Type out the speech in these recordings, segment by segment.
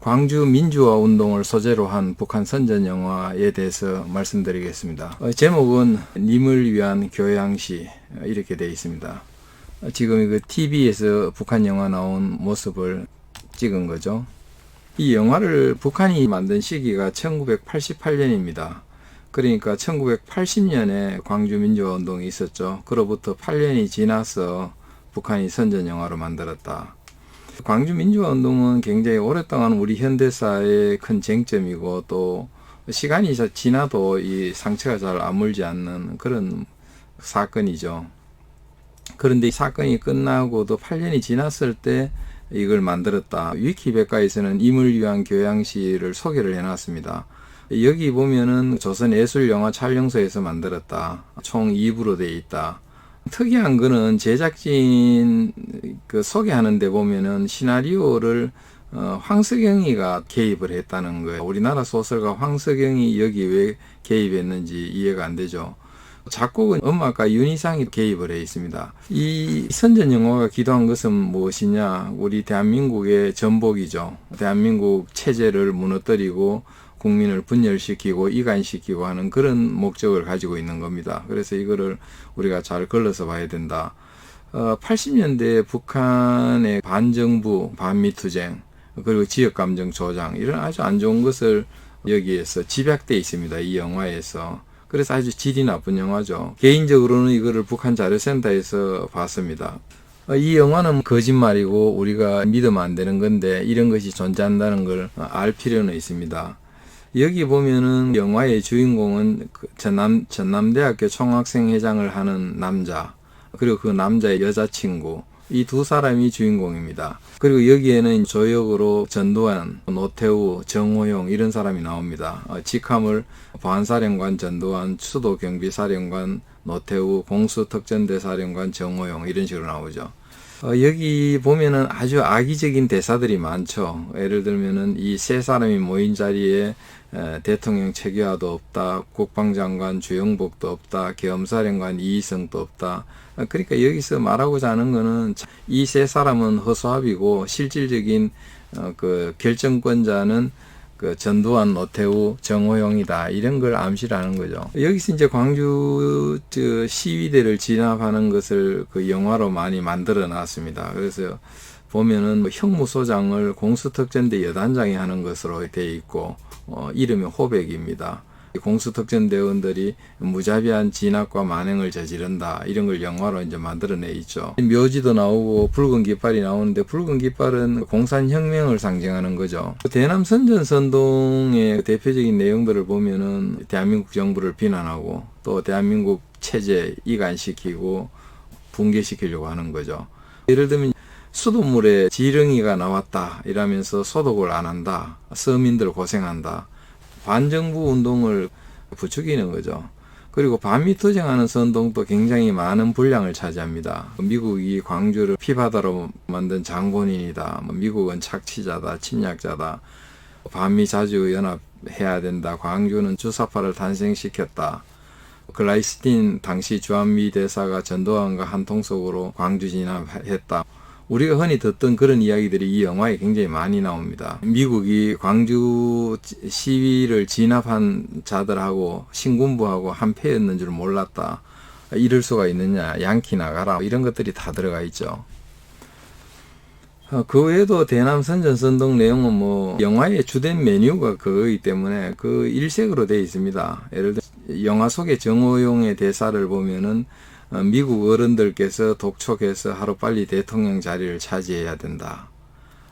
광주 민주화 운동을 소재로 한 북한 선전 영화에 대해서 말씀드리겠습니다. 어, 제목은 님을 위한 교양시 어, 이렇게 되어 있습니다. 어, 지금 그 TV에서 북한 영화 나온 모습을 찍은 거죠. 이 영화를 북한이 만든 시기가 1988년입니다. 그러니까 1980년에 광주 민주화 운동이 있었죠. 그로부터 8년이 지나서 북한이 선전 영화로 만들었다. 광주 민주화 운동은 굉장히 오랫동안 우리 현대사의 큰 쟁점이고 또 시간이 지나도 이 상처가 잘 아물지 않는 그런 사건이죠. 그런데 이 사건이 끝나고도 8년이 지났을 때 이걸 만들었다. 위키백과에서는 임을 위한 교양시를 소개를 해놨습니다. 여기 보면은 조선예술영화 촬영소에서 만들었다. 총 2부로 되어 있다. 특이한 거는 제작진 그 소개하는데 보면은 시나리오를 어, 황석영이가 개입을 했다는 거예요. 우리나라 소설가 황석영이 여기 왜 개입했는지 이해가 안 되죠. 작곡은 음악가 윤희상이 개입을 해 있습니다. 이 선전 영화가 기도한 것은 무엇이냐? 우리 대한민국의 전복이죠. 대한민국 체제를 무너뜨리고 국민을 분열시키고 이간시키고 하는 그런 목적을 가지고 있는 겁니다. 그래서 이거를 우리가 잘 걸러서 봐야 된다. 어, 80년대 북한의 반정부, 반미투쟁, 그리고 지역감정 조장, 이런 아주 안 좋은 것을 여기에서 집약돼 있습니다. 이 영화에서. 그래서 아주 질이 나쁜 영화죠. 개인적으로는 이거를 북한 자료센터에서 봤습니다. 어, 이 영화는 거짓말이고 우리가 믿으면 안 되는 건데 이런 것이 존재한다는 걸 알 필요는 있습니다. 여기 보면은 영화의 주인공은 그 전남 전남대학교 총학생 회장을 하는 남자 그리고 그 남자의 여자친구 이 두 사람이 주인공입니다. 그리고 여기에는 조역으로 전두환, 노태우, 정호용 이런 사람이 나옵니다. 어, 직함을 보안사령관 전두환, 수도경비사령관 노태우, 공수특전대사령관 정호용 이런 식으로 나오죠. 어, 여기 보면은 아주 악의적인 대사들이 많죠. 예를 들면은 이 세 사람이 모인 자리에 에, 대통령 최규하도 없다, 국방장관 주영복도 없다, 겸사령관 이희성도 없다. 어, 그러니까 여기서 말하고자 하는 거는 이 세 사람은 허수아비고 실질적인 어, 그 결정권자는 그 전두환, 노태우, 정호영이다 이런 걸 암시를 하는 거죠. 여기서 이제 광주 저 시위대를 진압하는 것을 그 영화로 많이 만들어 놨습니다. 그래서 보면은 뭐 형무소장을 공수특전대 여단장이 하는 것으로 되어 있고 어, 이름이 호백입니다. 공수특전 대원들이 무자비한 진압과 만행을 저지른다 이런 걸 영화로 이제 만들어내 있죠. 묘지도 나오고 붉은 깃발이 나오는데 붉은 깃발은 공산혁명을 상징하는 거죠. 대남 선전 선동의 대표적인 내용들을 보면은 대한민국 정부를 비난하고 또 대한민국 체제 이간시키고 붕괴시키려고 하는 거죠. 예를 들면 수돗물에 지렁이가 나왔다 이러면서 소독을 안 한다. 서민들 고생한다. 반정부 운동을 부추기는 거죠. 그리고 반미 투쟁하는 선동도 굉장히 많은 분량을 차지합니다. 미국이 광주를 피바다로 만든 장본인이다. 뭐 미국은 착취자다, 침략자다. 반미 자주 연합해야 된다. 광주는 주사파를 탄생시켰다. 글라이스틴 당시 주한미 대사가 전두환과 한통속으로 광주 진압했다. 우리가 흔히 듣던 그런 이야기들이 이 영화에 굉장히 많이 나옵니다. 미국이 광주 시위를 진압한 자들하고 신군부하고 한패였는 줄 몰랐다. 이럴 수가 있느냐. 양키 나가라. 이런 것들이 다 들어가 있죠. 어, 그 외에도 대남 선전 선동 내용은 뭐 영화의 주된 메뉴가 그거이기 때문에 그 일색으로 되어 있습니다. 예를 들어 영화 속의 정호용의 대사를 보면은 어, 미국 어른들께서 독촉해서 하루빨리 대통령 자리를 차지해야 된다.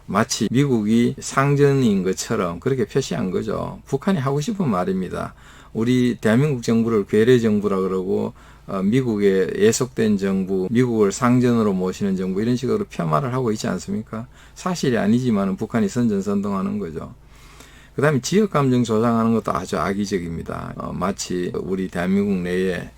마치 미국이 상전인 것처럼 그렇게 표시한 거죠. 북한이 하고 싶은 말입니다. 우리 대한민국 정부를 괴뢰 정부라 그러고 어, 미국의 예속된 정부, 미국을 상전으로 모시는 정부 이런 식으로 폄하를 하고 있지 않습니까? 사실이 아니지만 북한이 선전선동하는 거죠. 그 다음에 지역 감정 조장하는 것도 아주 악의적입니다. 어, 마치 우리 대한민국 내에 어,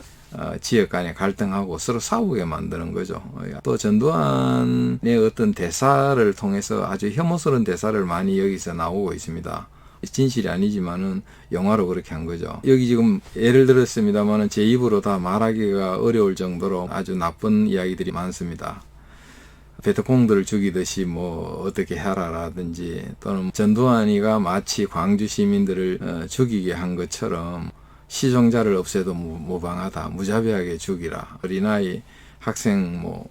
지역 간에 갈등하고 서로 싸우게 만드는 거죠. 어, 또 전두환의 어떤 대사를 통해서 아주 혐오스러운 대사를 많이 여기서 나오고 있습니다. 진실이 아니지만은 영화로 그렇게 한 거죠. 여기 지금 예를 들었습니다만은 제 입으로 다 말하기가 어려울 정도로 아주 나쁜 이야기들이 많습니다. 베트콩들을 죽이듯이 뭐 어떻게 하라라든지 또는 전두환이가 마치 광주 시민들을 어, 죽이게 한 것처럼 시종자를 없애도 무- 무방하다 무자비하게 죽이라 어린아이 학생 뭐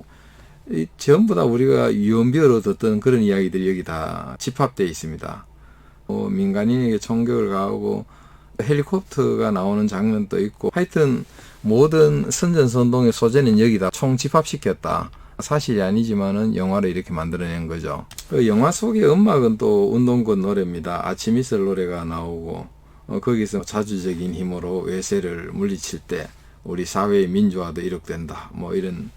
이, 전부 다 우리가 유언비어로 듣던 그런 이야기들이 여기 다 집합되어 있습니다. 어, 민간인에게 총격을 가하고 헬리콥터가 나오는 장면도 있고 하여튼 모든 선전선동의 소재는 여기다 총 집합시켰다. 사실이 아니지만은 영화를 이렇게 만들어낸 거죠. 그 영화 속의 음악은 또 운동권 노래입니다. 아침 이슬 노래가 나오고 어, 거기서 자주적인 힘으로 외세를 물리칠 때 우리 사회의 민주화도 이룩된다. 뭐 이런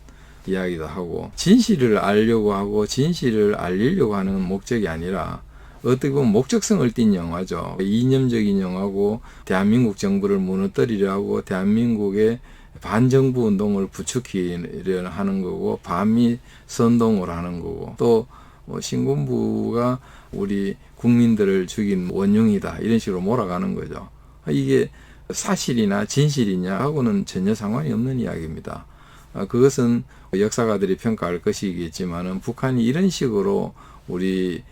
이야기도 하고 진실을 알려고 하고 진실을 알리려고 하는 목적이 아니라 어떻게 보면 목적성을 띈 영화죠. 이념적인 영화고 대한민국 정부를 무너뜨리려 하고 대한민국의 반정부 운동을 부추기려 하는 거고 반미 선동을 하는 거고 또 뭐 신군부가 우리 국민들을 죽인 원흉이다 이런 식으로 몰아가는 거죠. 이게 사실이나 진실이냐 하고는 전혀 상관이 없는 이야기입니다. 아, 그것은 역사가들이 평가할 것이겠지만은 북한이 이런 식으로 우리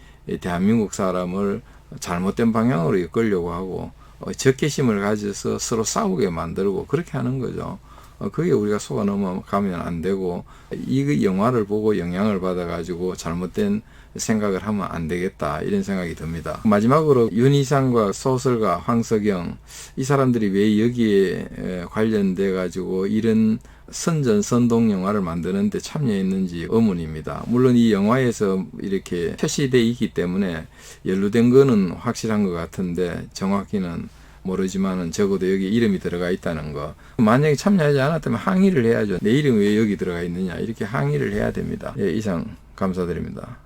대한민국 사람을 잘못된 방향으로 이끌려고 하고 어, 적개심을 가져서 서로 싸우게 만들고 그렇게 하는 거죠. 어, 그게 우리가 속아 넘어가면 안 되고 이 영화를 보고 영향을 받아가지고 잘못된 생각을 하면 안 되겠다 이런 생각이 듭니다. 마지막으로 윤희상과 소설가 황석영 이 사람들이 왜 여기에 에, 관련돼 가지고 이런 선전 선동 영화를 만드는데 참여했는지 의문입니다. 물론 이 영화에서 이렇게 표시돼 있기 때문에 연루된 거는 확실한 것 같은데 정확히는 모르지만은 적어도 여기 이름이 들어가 있다는 거. 만약에 참여하지 않았다면 항의를 해야죠. 내 이름이 왜 여기 들어가 있느냐 이렇게 항의를 해야 됩니다. 예, 이상 감사드립니다.